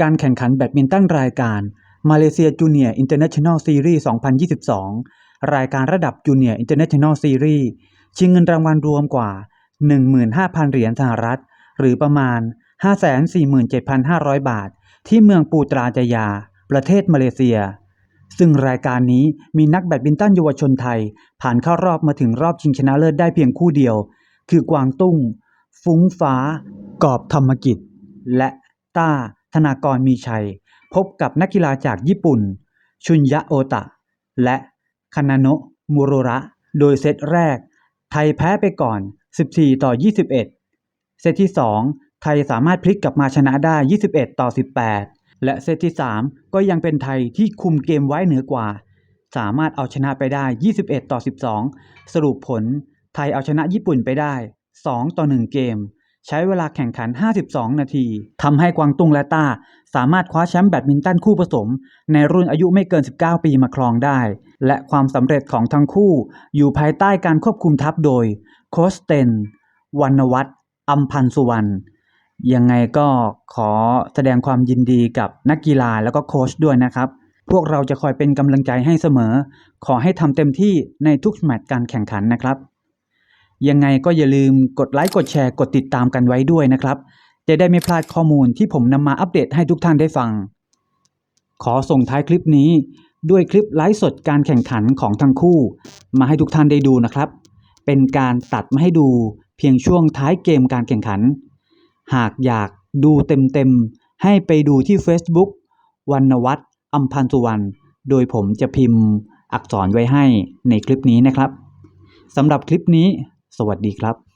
การแข่งขันแบดมินตันรายการมาเลเซียจูเนียร์อินเตอร์เนชั่นแนลซีรีส์2022 รายการระดับจูเนียร์อินเตอร์เนชั่นแนลซีรีส์ชิงเงินรางวัลรวมกว่า 15,000 เหรียญสหรัฐ หรือประมาณ 547,500 บาท ที่เมืองปูตราจยา ประเทศมาเลเซีย ซึ่งรายการนี้มีนักแบดมินตันเยาวชนไทย ผ่านเข้ารอบมาถึงรอบชิงชนะเลิศได้เพียงคู่เดียว คือกวางตุ้ง ฟุ้งฟ้า กอบธรรมกิจ และต้า ธนากรมีชัย พบกับนักกีฬาจากญี่ปุ่น ชุนยะโอตะ และคานาโนะมูโรระ โดยเซตแรก ไทยแพ้ไปก่อน 14 ต่อ 21 เซตที่ 2 ไทยสามารถพลิกกลับมาชนะได้ 21 ต่อ 18 และเซตที่ 3 ก็ยังเป็นไทยที่คุมเกมไว้เหนือกว่า สามารถเอาชนะไปได้ 21 ต่อ 12 สรุปผลไทยเอาชนะญี่ปุ่นไปได้ 2 ต่อ 1 เกม ใช้เวลาแข่งขัน 52 นาที ทำให้กวางตุ้งและต้า สามารถคว้าแชมป์แบดมินตันคู่ผสม ในรุ่นอายุไม่เกิน 19 ปีมาครองได้ และความสำเร็จของทั้งคู่ อยู่ภายใต้การควบคุมทัพโดย โคชเตนวรรณวัฒน์อัมพันสุวรรณ ยังไงก็ขอแสดงความยินดีกับนักกีฬาแล้วก็โค้ชด้วยนะครับ พวกเราจะคอยเป็นกำลังใจให้เสมอ ขอให้ทำเต็มที่ในทุกแมตช์การแข่งขันนะครับ ยังไงก็อย่าลืมกดไลค์กดแชร์กดติดตามกันไว้ด้วยนะครับ จะได้ไม่พลาดข้อมูลที่ผมนำมาอัปเดตให้ทุกท่านได้ฟัง ขอส่งท้ายคลิปนี้ด้วยคลิปไลฟ์สดการแข่งขันของทั้งคู่ มาให้ทุกท่านได้ดูนะครับ เป็นการตัดมาให้ดูเพียงช่วงท้ายเกมการแข่งขัน หากอยากดูเต็มๆ ให้ไปดูที่ Facebook วรรณวัฒน์อัมพันสุวรรณโดยผมจะพิมพ์อักษรไว้ให้ในคลิปนี้นะครับสำหรับคลิปนี้ สวัสดีครับ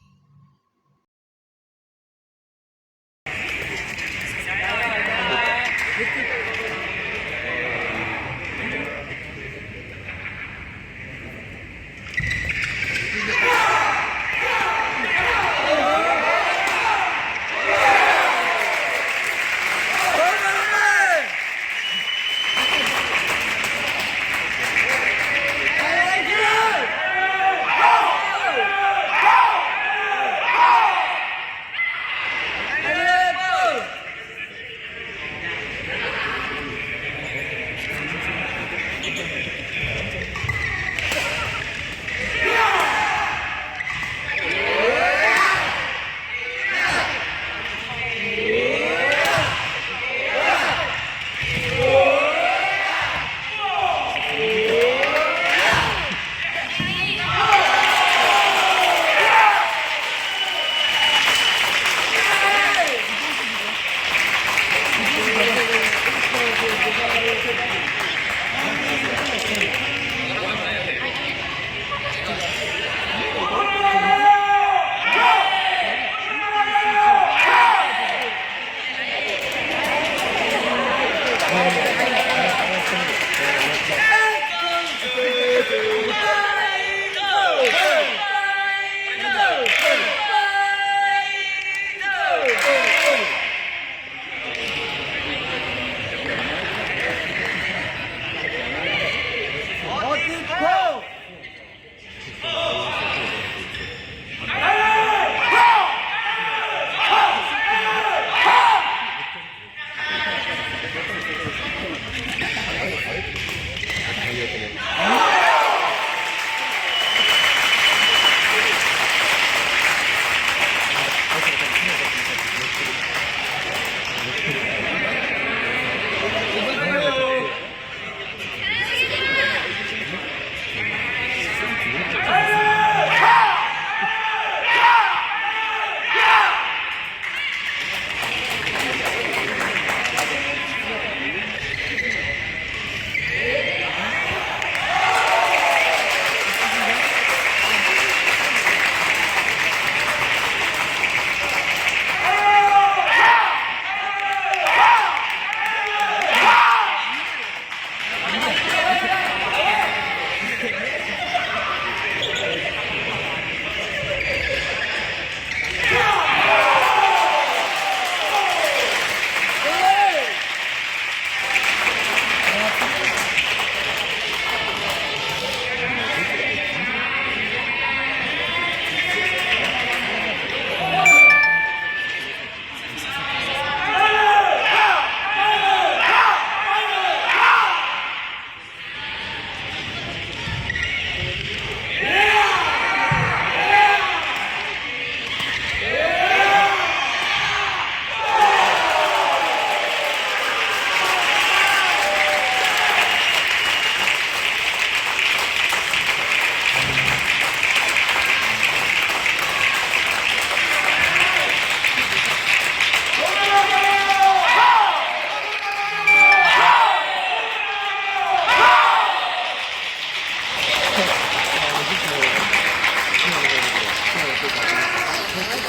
Happy!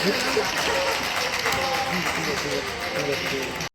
いい気持ちが楽しめる。